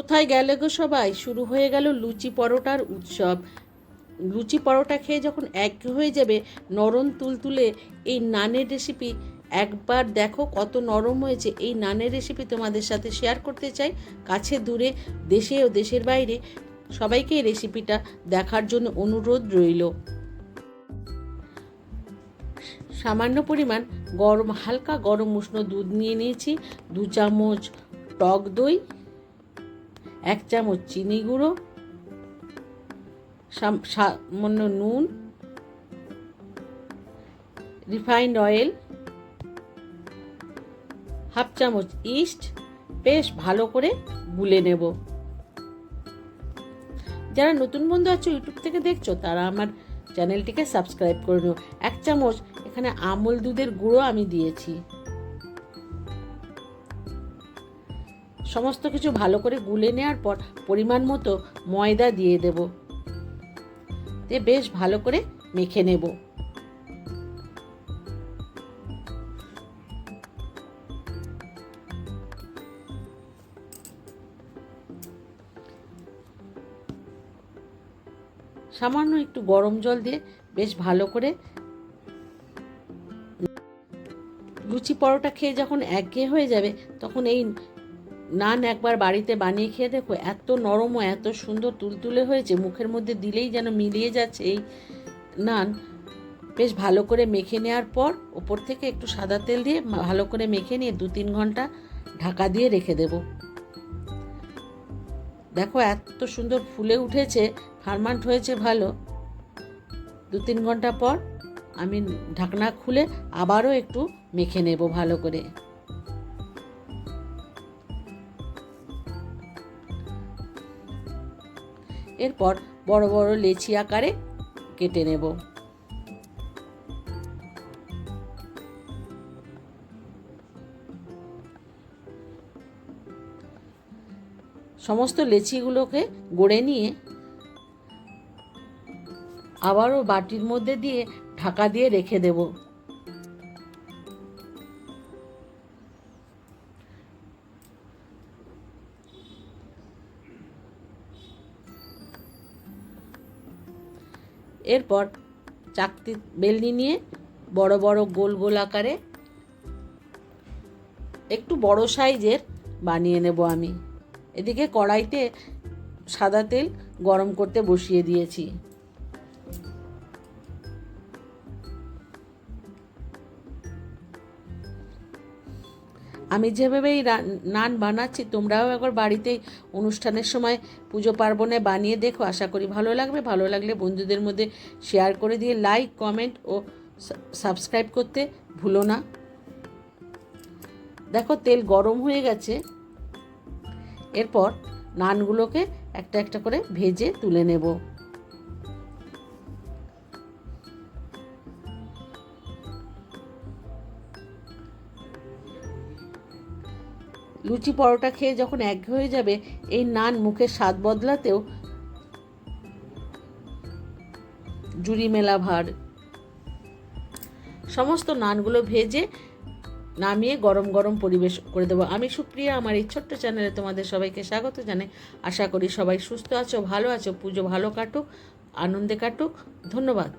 কোথায় গেলে গো সবাই? শুরু হয়ে গেল লুচি পরোটার উৎসব। লুচি পরোটা খেয়ে যখন এক হয়ে যাবে, নরম তুলতুলে এই নানের রেসিপি একবার দেখো কত নরম হয়েছে। এই নানের রেসিপি তোমাদের সাথে শেয়ার করতে চাই। কাছে দূরে, দেশে ও দেশের বাইরে, সবাইকে এই রেসিপিটা দেখার জন্য অনুরোধ রইল। সামান্য পরিমাণ গরম, হালকা গরম উষ্ণ দুধ নিয়ে নিয়েছি। দু চামচ টক দই এক চামচ চিনি গুঁড়ো, সাম- সামান্য নুন, রিফাইন্ড অয়েল, হাফ চামচ ইস্ট, বেশ ভালো করে গুলে নেব। যারা নতুন বন্ধু আছো ইউটিউব থেকে দেখছ, তারা আমার চ্যানেলটিকে সাবস্ক্রাইব করে নিও। এক চামচ এখানে আমল দুধের গুঁড়ো আমি দিয়েছি। সমস্ত কিছু ভালো করে গুলে নেওয়ার পর পরিমাণ মতো ময়দা দিয়ে দেব। দিয়ে বেশ ভালো করে মেখে নেব। সামান্য একটু গরম জল দিয়ে বেশ ভালো করে লুচি পরোটা খেয়ে যখন একঘেয়ে হয়ে যাবে, তখন এই নান একবার বাড়িতে বানিয়ে খেয়ে দেখো, এত নরম ও এত সুন্দর তুলতুলে হয়েছে, মুখের মধ্যে দিলেই যেন মিলিয়ে যাচ্ছে এই নান। বেশ ভালো করে মেখে নেওয়ার পর ওপর থেকে একটু সাদা তেল দিয়ে ভালো করে মেখে নিয়ে দু তিন ঘণ্টা ঢাকা দিয়ে রেখে দেব। দেখো এত সুন্দর ফুলে উঠেছে, ফার্মান্ট হয়েছে ভালো। দু তিন ঘণ্টা পর আমি ঢাকনা খুলে আবারও একটু মেখে নেব ভালো করে। এরপর বড় বড় লেচি আকারে কেটে নেব। সমস্ত লেচিগুলোকে গড়ে নিয়ে আবারও বাটির মধ্যে দিয়ে ঢাকা দিয়ে রেখে দেব। এরপর চাকতি বেলনি নিয়ে বড় বড় গোল গোল আকারে একটু বড় সাইজের বানিয়ে নেব আমি। এদিকে কড়াইতে সাদা তেল গরম করতে বসিয়ে দিয়েছি। আমি যেভাবে এই নান বানাচ্ছি, তোমরাও একবার বাড়িতে অনুষ্ঠানের সময় পুজো পার্বণে বানিয়ে দেখো। আশা করি ভালো লাগবে। ভালো লাগলে বন্ধুদের মধ্যে শেয়ার করে দিয়ে লাইক কমেন্ট ও সাবস্ক্রাইব করতে ভুলো না। দেখো তেল গরম হয়ে গেছে। এরপর নানগুলোকে একটা একটা করে ভেজে তুলে নেব। লুচি পরোটা খেয়ে যখন এক হয়ে যাবে, এই নান মুখের স্বাদ বদলাতেও জুড়ি মেলা ভার। সমস্ত নানগুলো ভেজে নামিয়ে গরম গরম পরিবেশ করে দেবো। আমি সুপ্রিয়া, আমার এই ছোট্ট চ্যানেলে তোমাদের সবাইকে স্বাগত জানাই। আশা করি সবাই সুস্থ আছো, ভালো আছো, পুজো ভালো কাটুক, আনন্দে কাটুক। ধন্যবাদ।